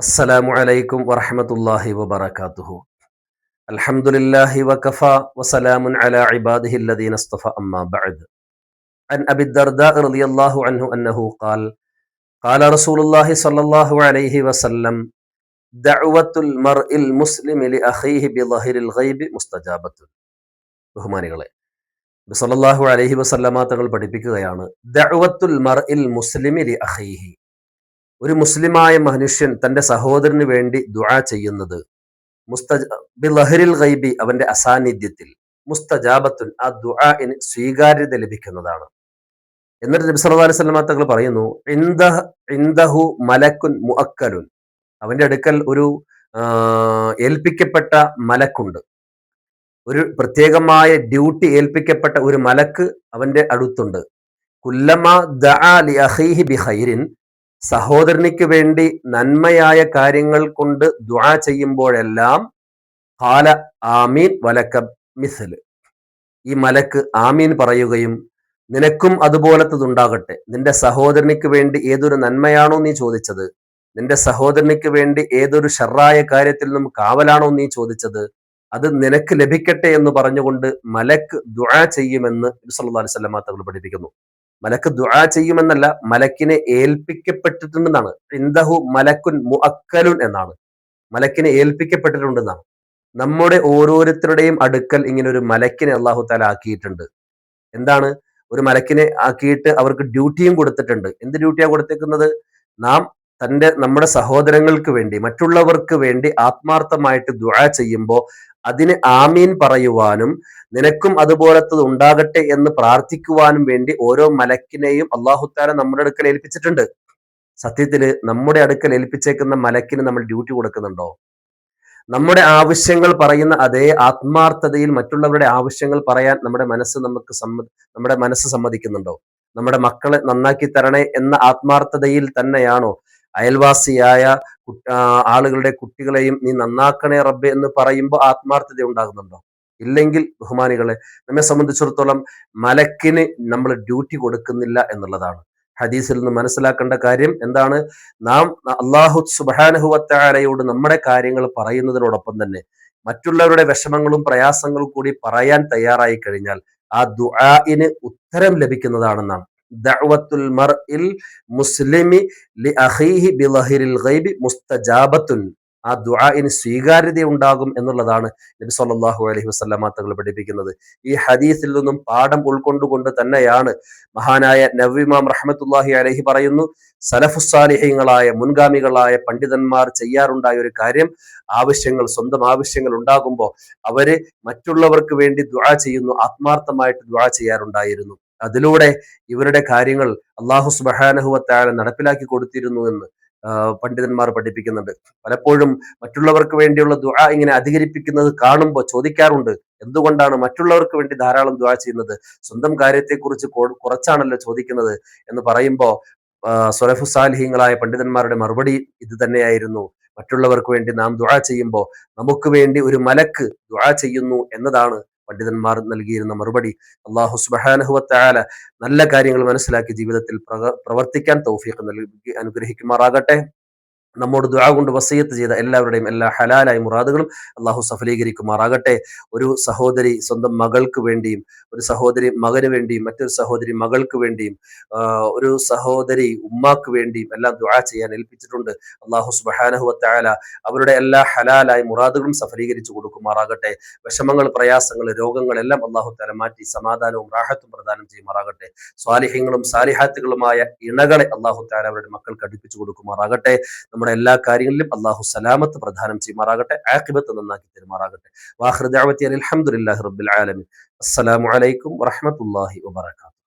അസ്സലാമു അലൈക്കും വറഹമത്തല്ലാഹി വബർക്കാത്തുഹു അൽഹംദുലില്ലാഹി വകഫ വസലാമുൻ അലാ ഇബാദിഹി അല്ലദീന അസ്തഫ അമ്മാ ബഅദ്. അൻ അബി ദർദാ റളിയല്ലാഹു അൻഹു അന്നഹു ഖാൽ ഖാല റസൂലുള്ളാഹി സ്വല്ലല്ലാഹു അലൈഹി വസല്ലം ദഅവത്തുൽ മർഇൽ മുസ്ലിമി ലി അഖീഹി ബിളഹിരിൽ ഗൈബി മുസ്തജാബത്തുൻ. ബഹുമാനികളെ നബി സല്ലല്ലാഹു അലൈഹി വസല്ലമ തങ്ങൾ പഠിപ്പിക്കുകയാണ് ദഅവത്തുൽ മർഇൽ മുസ്ലിമി ലി അഖീഹി. ഒരു മുസ്ലിമായ മനുഷ്യൻ തന്റെ സഹോദരന് വേണ്ടി ദുആ ചെയ്യുന്നത്. മുസ്തബിൽ ഗൈബി അവന്റെ അസാന്നിധ്യത്തിൽ മുസ്തജാബത്തുൻ ആ ദുആന് സ്വീകാര്യത ലഭിക്കുന്നതാണ്. എന്നിട്ട് നബി സല്ലല്ലാഹു അലൈഹി വസല്ലം തങ്ങൾ പറയുന്നു ഇൻദഹു മലക്കുൻ മുഅക്കലുൻ. അവന്റെ അടുക്കൽ ഒരു ഏൽപ്പിക്കപ്പെട്ട മലക്കുണ്ട്. ഒരു പ്രത്യേകമായ ഡ്യൂട്ടി ഏൽപ്പിക്കപ്പെട്ട ഒരു മലക്ക് അവന്റെ അടുത്തുണ്ട്. കുല്ലമ ദഅ ലി അഖീഹി സഹോദരനിക്ക് വേണ്ടി നന്മയായ കാര്യങ്ങൾ കൊണ്ട് ദ്വാ ചെയ്യുമ്പോഴെല്ലാം ഹാല ആമീൻ വലക്ക മിസൽ ഈ മലക്ക് ആമീൻ പറയുകയും നിനക്കും അതുപോലത്തതുണ്ടാകട്ടെ. നിന്റെ സഹോദരനിക്ക് വേണ്ടി ഏതൊരു നന്മയാണോ നീ ചോദിച്ചത്? നിന്റെ സഹോദരനിക്ക് വേണ്ടി ഏതൊരു ഷറായ കാര്യത്തിൽ നിന്നും കാവലാണോ നീ ചോദിച്ചത്? അത് നിനക്ക് ലഭിക്കട്ടെ എന്ന് പറഞ്ഞുകൊണ്ട് മലക്ക് ദുആ ചെയ്യുമെന്ന് സല്ലല്ലാഹു അലൈഹി വസല്ലം പഠിപ്പിക്കുന്നു. മലക്ക് ദുആ ചെയ്യുമെന്നല്ല മലക്കിനെ ഏൽപ്പിക്കപ്പെട്ടിട്ടുണ്ടെന്നാണ്. ഇന്ദഹു മലക്കുൻ മുഅക്കലുൻ എന്നാണ്. മലക്കിനെ ഏൽപ്പിക്കപ്പെട്ടിട്ടുണ്ടെന്നാണ്. നമ്മുടെ ഓരോരുത്തരുടെയും അടുക്കൽ ഇങ്ങനെ ഒരു മലക്കിനെ അള്ളാഹു താല ആക്കിയിട്ടുണ്ട്. എന്താണ്? ഒരു മലക്കിനെ ആക്കിയിട്ട് അവർക്ക് ഡ്യൂട്ടിയും കൊടുത്തിട്ടുണ്ട്. എന്ത് ഡ്യൂട്ടിയാണ് കൊടുത്തേക്കുന്നത്? നാം തന്റെ നമ്മുടെ സഹോദരങ്ങൾക്ക് വേണ്ടി മറ്റുള്ളവർക്ക് വേണ്ടി ആത്മാർത്ഥമായിട്ട് ദുആ ചെയ്യുമ്പോൾ അതിന് ആമീൻ പറയുവാനും നിനക്കും അതുപോലത്തത് ഉണ്ടാകട്ടെ എന്ന് പ്രാർത്ഥിക്കുവാനും വേണ്ടി ഓരോ മലക്കിനെയും അള്ളാഹുത്താല നമ്മുടെ അടുക്കൽ ഏൽപ്പിച്ചിട്ടുണ്ട്. സത്യത്തിൽ നമ്മുടെ അടുക്കൽ ഏൽപ്പിച്ചേക്കുന്ന മലക്കിന് നമ്മൾ ഡ്യൂട്ടി കൊടുക്കുന്നുണ്ടോ? നമ്മുടെ ആവശ്യങ്ങൾ പറയുന്ന അതേ ആത്മാർത്ഥതയിൽ മറ്റുള്ളവരുടെ ആവശ്യങ്ങൾ പറയാൻ നമ്മുടെ മനസ്സ് നമുക്ക് നമ്മുടെ മനസ്സ് സമ്മതിക്കുന്നുണ്ടോ? നമ്മുടെ മക്കളെ നന്നാക്കി തരണേ എന്ന ആത്മാർത്ഥതയിൽ തന്നെയാണോ? അയൽവാസിയായ ആളുകളുടെ കുട്ടികളെയും നീ നന്നാക്കണേ റബ്ബെ എന്ന് പറയുമ്പോൾ ആത്മാർത്ഥത ഉണ്ടാകുന്നുണ്ടോ? ഇല്ലെങ്കിൽ ബഹുമാനികളെ നമ്മെ സംബന്ധിച്ചിടത്തോളം മലക്കിന് നമ്മൾ ഡ്യൂട്ടി കൊടുക്കുന്നില്ല എന്നുള്ളതാണ്. ഹദീസിൽ നിന്ന് മനസ്സിലാക്കേണ്ട കാര്യം എന്താണ്? നാം അള്ളാഹു സുബാനഹുവത്താരയോട് നമ്മുടെ കാര്യങ്ങൾ പറയുന്നതിനോടൊപ്പം തന്നെ മറ്റുള്ളവരുടെ വിഷമങ്ങളും പ്രയാസങ്ങളും കൂടി പറയാൻ തയ്യാറായി കഴിഞ്ഞാൽ ആ ദുആഇന് ഉത്തരം ലഭിക്കുന്നതാണെന്നാണ്. ദഅവത്തുൽ മർഇൽ മുസ്ലിമി ലി അഖീഹി ഗൈബി മുസ്തജാബത്തുൻ. ആ ദുആഇന് സ്വീകാര്യത ഉണ്ടാകും എന്നുള്ളതാണ് നബി സല്ലല്ലാഹു അലൈഹി വസല്ലമ തങ്ങൾ പഠിപ്പിക്കുന്നത്. ഈ ഹദീസിൽ നിന്നും പാഠം ഉൾക്കൊണ്ടുകൊണ്ട് തന്നെയാണ് മഹാനായ നവ്വിമാം റഹ്മത്തുല്ലാഹി അലൈഹി പറയുന്നു സലഫുസാലിഹ്യങ്ങളായ മുൻഗാമികളായ പണ്ഡിതന്മാർ ചെയ്യാറുണ്ടായ ഒരു കാര്യം ആവശ്യങ്ങൾ സ്വന്തം ആവശ്യങ്ങൾ ഉണ്ടാകുമ്പോൾ അവർ മറ്റുള്ളവർക്ക് വേണ്ടി ദുആ ചെയ്യുന്നു ആത്മാർത്ഥമായിട്ട് ദുആ ചെയ്യാറുണ്ടായിരുന്നു. അതിലൂടെ ഇവരുടെ കാര്യങ്ങൾ അള്ളാഹു സുബഹാനഹുവത്തായ നടപ്പിലാക്കി കൊടുത്തിരുന്നു എന്ന് പണ്ഡിതന്മാർ പഠിപ്പിക്കുന്നുണ്ട്. പലപ്പോഴും മറ്റുള്ളവർക്ക് വേണ്ടിയുള്ള ദുആ ഇങ്ങനെ അധികരിപ്പിക്കുന്നത് കാണുമ്പോൾ ചോദിക്കാറുണ്ട് എന്തുകൊണ്ടാണ് മറ്റുള്ളവർക്ക് വേണ്ടി ധാരാളം ദുആ ചെയ്യുന്നത്? സ്വന്തം കാര്യത്തെക്കുറിച്ച് കുറച്ചാണല്ലോ ചോദിക്കുന്നത് എന്ന് പറയുമ്പോൾ സൊലഫു സാലിഹ്യങ്ങളായ പണ്ഡിതന്മാരുടെ മറുപടി ഇത് തന്നെയായിരുന്നു. മറ്റുള്ളവർക്ക് വേണ്ടി നാം ദുആ ചെയ്യുമ്പോൾ നമുക്ക് വേണ്ടി ഒരു മലക്ക് ദുആ ചെയ്യുന്നു എന്നതാണ് പണ്ഡിതന്മാർ നൽകിയിരുന്ന മറുപടി അള്ളാഹു സുബാനഹുവത്തായാല നല്ല കാര്യങ്ങൾ മനസ്സിലാക്കി ജീവിതത്തിൽ പ്രവർത്തിക്കാൻ തൗഫീഖ് നൽകി അനുഗ്രഹിക്കുമാറാകട്ടെ. നമ്മോട് ദുആ കൊണ്ട് വസീയത്ത് ചെയ്ത എല്ലാവരുടെയും എല്ലാ ഹലാലായ മുറാദുകളും അള്ളാഹു സഫലീകരിക്കുമാറാകട്ടെ. ഒരു സഹോദരി സ്വന്തം മകൾക്ക് വേണ്ടിയും ഒരു സഹോദരി മകന് വേണ്ടിയും മറ്റൊരു സഹോദരി മകൾക്ക് വേണ്ടിയും ഒരു സഹോദരി ഉമ്മാക്ക് വേണ്ടിയും എല്ലാം ദുആ ചെയ്യാൻ ഏൽപ്പിച്ചിട്ടുണ്ട്. അള്ളാഹു സുബാനഹുല അവരുടെ എല്ലാ ഹലാലായ മുറാദുകളും സഫലീകരിച്ചു കൊടുക്കുമാറാകട്ടെ. വിഷമങ്ങൾ പ്രയാസങ്ങൾ രോഗങ്ങളെല്ലാം അള്ളാഹു തല മാറ്റി സമാധാനവും റാഹത്തും പ്രദാനം ചെയ്യുമാറാകട്ടെ. സ്വാലിഹ്യങ്ങളും സാലിഹാത്തുകളുമായ ഇണകളെ അള്ളാഹു താല അവരുടെ മക്കൾക്ക് അടുപ്പിച്ചു കൊടുക്കുമാറാകട്ടെ. നമ്മുടെ എല്ലാ കാര്യങ്ങളിലും അള്ളാഹു സലാമത്ത് പ്രധാനം ചെയ്യുമാറാകട്ടെ ആക്കിബത്ത് നന്നാക്കി തരുമാറാകട്ടെ. വാഹൃദാവത്തി അലഹമുല്ലാഹി റബ്ബിൽ അസ്സലാമു അലൈക്കും വറഹമത്തല്ലാഹി വബർക്കാത്തു